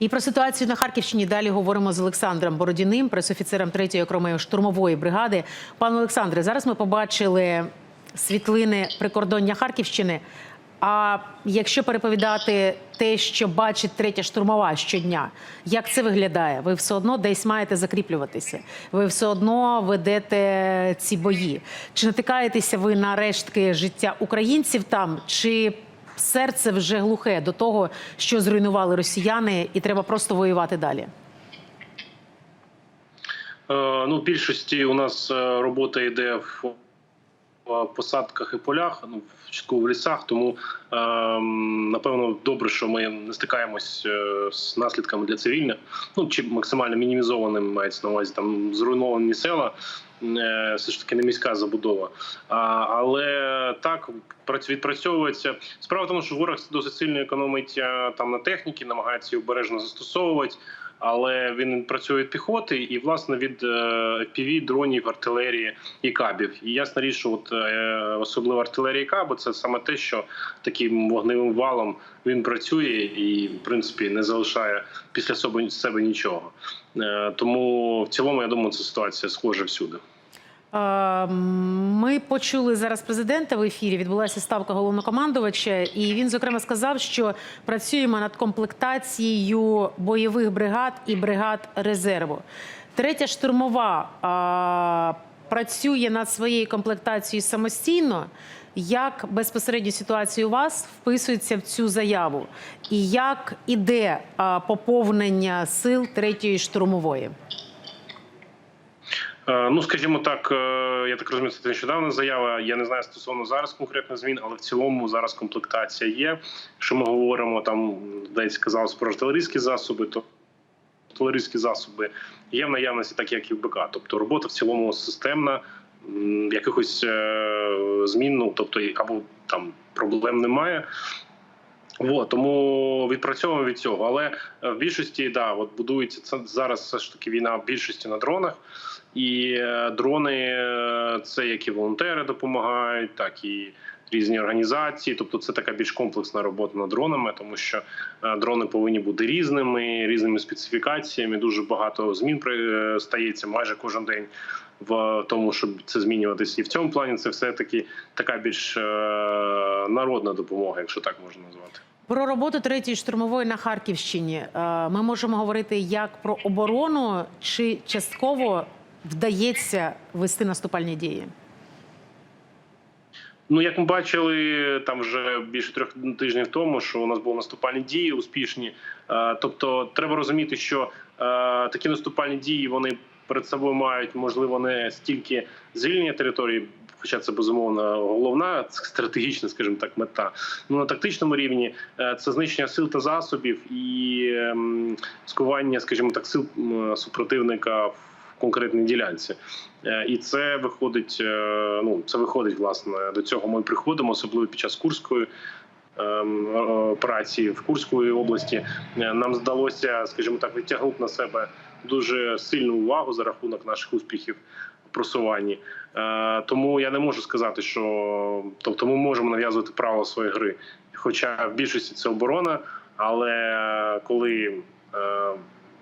І про ситуацію на Харківщині далі говоримо з Олександром Бородіним, пресофіцером 3-ї окремої штурмової бригади. Пане Олександре, зараз ми побачили світлини прикордоння Харківщини. А якщо переповідати те, що бачить третя штурмова щодня, як це виглядає? Ви все одно десь маєте закріплюватися. Ви все одно ведете ці бої. Чи натикаєтеся ви на рештки життя українців там? Чи серце вже глухе до того, що зруйнували росіяни, і треба просто воювати далі? Е, Ну, в більшості у нас е, робота йде в посадках і полях, ну в частково в лісах. Тому е, напевно добре, що ми не стикаємось е, з наслідками для цивільних, ну чи максимально мінімізованим мається на увазі там зруйновані села. Е, Все ж таки не міська забудова, а, але так праць- відпрацьовується. Справа в тому, що ворог досить сильно економить е, там на техніці, намагається її обережно застосовувати але він працює від піхоти і власне від FPV, дронів, артилерії і кабів. І ясна річ, що от е, особливо артилерія і каби це саме те, що таким вогневим валом він працює і, в принципі, не залишає після себе нічого. Е, Тому в цілому я думаю, ця ситуація схожа всюди. Е, Ми почули зараз президента в ефірі. Відбулася ставка головнокомандувача, і він зокрема сказав, що працюємо над комплектацією бойових бригад і бригад резерву. Третя штурмова а, працює над своєю комплектацією самостійно. Як безпосередньо ситуація у вас вписується в цю заяву, і як іде а, поповнення сил третьої штурмової? Е, Ну, скажімо так, е, я так розумію, це нещодавна заява. Я не знаю стосовно зараз конкретних змін, але в цілому зараз комплектація є. Якщо ми говоримо там, десь сказав про артилерійські засоби, то артилерійські засоби є в наявності, так як і в БК. Тобто робота в цілому системна, якихось е, змін, ну тобто або там проблем немає. От, тому відпрацьовуємо від цього. Але е, в більшості да, от будується це зараз все ж таки війна в більшості на дронах. І е, дрони е, це як і волонтери допомагають, так і різні організації. Тобто, це така більш комплексна робота над дронами, тому що дрони повинні бути різними, різними специфікаціями. Дуже багато змін стається майже кожен день в тому, щоб це змінюватися. І в цьому плані це все таки така більш народна допомога, якщо так можна назвати. Про роботу третьої штурмової на Харківщині е, ми можемо говорити як про оборону, чи частково вдається вести наступальні дії? Ну, як ми бачили, там вже більше трьох тижнів тому, що у нас були наступальні дії успішні. Е, Тобто, треба розуміти, що е, такі наступальні дії вони перед собою мають можливо не стільки звільнення території. Хоча це безумовно головна стратегічна, скажімо так, мета. Ну на тактичному рівні е, це знищення сил та засобів і ем, скування, скажімо так, сил супротивника в конкретній ділянці. Е, І це виходить. е, Ну це виходить власне до цього. Ми приходимо, особливо під час курської ем, операції в Курської області. Нам здалося, скажімо так, відтягнути на себе дуже сильну увагу за рахунок наших успіхів просуванні. Е, Тому я не можу сказати, що тобто ми можемо нав'язувати правила своєї гри, хоча в більшості це оборона. Але коли е,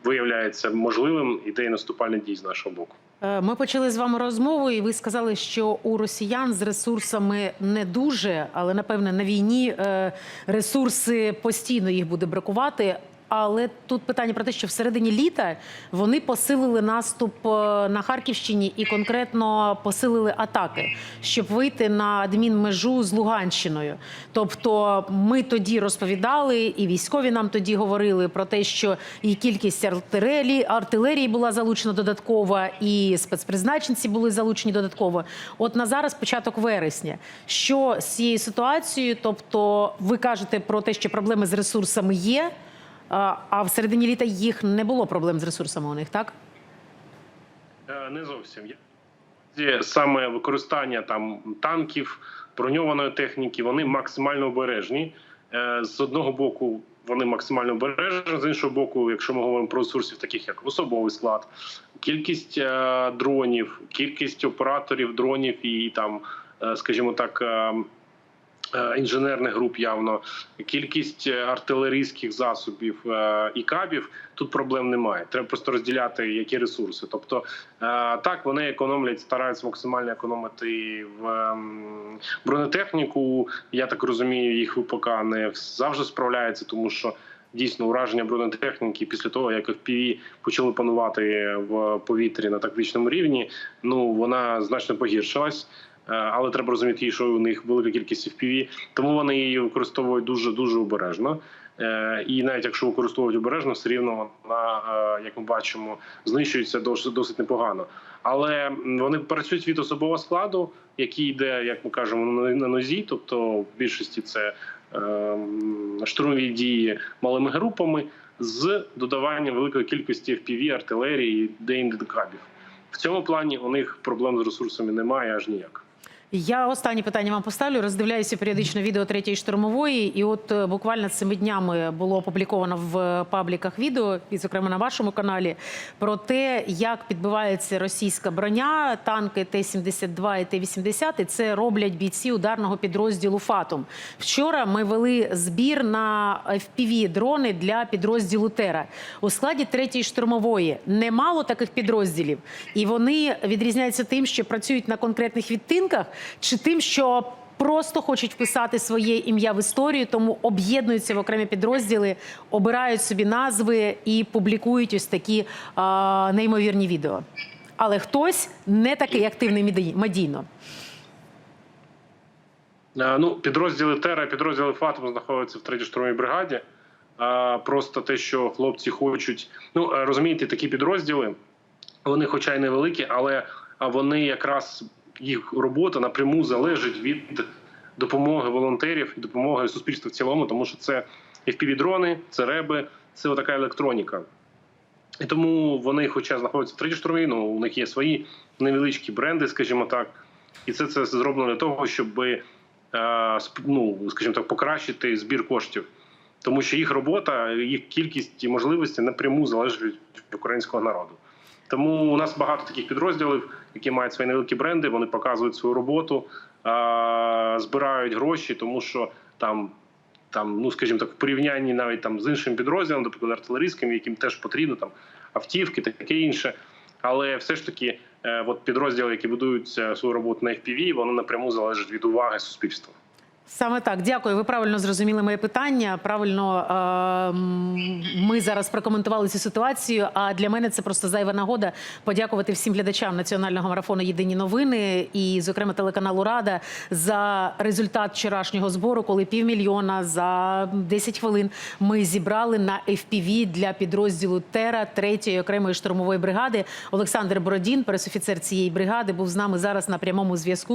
виявляється можливим, іде і наступальні дії з нашого боку. Е, Ми почали з вами розмову, і ви сказали, що у росіян з ресурсами не дуже, але напевне на війні ресурси постійно їх буде бракувати. Але тут питання про те, що всередині літа вони посилили наступ е, на Харківщині і конкретно посилили атаки, щоб вийти на адмінмежу з Луганщиною. Тобто, ми тоді розповідали, і військові нам тоді говорили про те, що і кількість артилерії, артилерії була залучена додатково, і спецпризначенці були залучені додатково. От на зараз початок вересня. Що з цією ситуацією? Тобто, ви кажете про те, що проблеми з ресурсами є. А в середині літа їх не було проблем з ресурсами у них, так? Е, Не зовсім саме використання там танків, броньованої техніки. Вони максимально обережні. Е, З одного боку, вони максимально обережні, з іншого боку, якщо ми говоримо про ресурсів, таких як особовий склад, кількість е, дронів, кількість операторів дронів і там, скажімо так. Е, інженерних груп явно, кількість е, артилерійських засобів е, і кабів. Тут проблем немає. Треба просто розділяти які ресурси. Тобто, так вони економлять, стараються максимально економити в ем, бронетехніку. Я так розумію, їх ВПК не завжди справляється, тому що дійсно ураження бронетехніки після того, як FPV почали панувати в повітрі на тактичному рівні, ну вона значно погіршилась. Е, Але треба розуміти, що у них велика кількість FPV, тому вони її використовують дуже дуже обережно. Е, І навіть якщо використовують обережно, все рівно вона, е, як ми бачимо, знищується досить, непогано. Але вони працюють від особового складу, який йде, як ми кажемо, на нозі. Тобто, в більшості це штурмові дії малими групами з додаванням великої кількості FPV, артилерії, деінде кабів. В цьому плані у них проблем з ресурсами немає аж ніяк. Я останнє питання вам поставлю. Роздивляюся періодично відео третьої штурмової, і от е, буквально цими днями було опубліковано в пабліках відео, і зокрема на вашому каналі, про те, як підбивається російська броня, танки Т-72 і Т-80, і це роблять бійці ударного підрозділу Фатум. Вчора ми вели збір на fpv дрони для підрозділу Тера у складі третьої штурмової. Немало таких підрозділів, і вони відрізняються тим, що працюють на конкретних відтинках, чи тим, що просто хочуть вписати своє ім'я в історію, тому об'єднуються в окремі підрозділи, обирають собі назви і публікують ось такі а, неймовірні відео. Але хтось не такий активний медійно. Е, Ну, підрозділи Тера, підрозділи Фатум знаходяться в третій штурмовій бригаді. А просто те, що хлопці хочуть. Ну е, розумієте, такі підрозділи, вони, хоча й невеликі, але вони якраз їх робота напряму залежить від допомоги волонтерів і допомоги суспільства в цілому, тому що це FPV-дрони, це реби, це така електроніка. І тому вони, хоча знаходяться в третій штурмі, ну у них є свої невеличкі бренди, скажімо так, і це, це зроблено для того, щоб е, ну, скажімо так, покращити збір коштів. Тому що їх робота, їх кількість і можливості напряму залежать від українського народу. Тому у нас багато таких підрозділів, які мають свої невеликі бренди, вони показують свою роботу, збирають гроші, тому що там, там, ну скажімо так, в порівнянні навіть там з іншим підрозділом, наприклад, артилерійським, яким теж потрібно там автівки, таке інше. Але все ж таки, е, от підрозділи, які будують е, свою роботу на FPV, вони напряму залежать від уваги суспільства. Саме так, дякую. Ви правильно зрозуміли моє питання. Правильно е, ми зараз прокоментували цю ситуацію. А для мене це просто зайва нагода подякувати всім глядачам національного марафону Єдині новини і, зокрема, телеканалу Рада за результат вчорашнього збору, коли півмільйона за 10 хвилин ми зібрали на FPV для підрозділу Тера 3-ї окремої штурмової бригади. Олександр Бородін, пресофіцер цієї бригади, був з нами зараз на прямому зв'язку.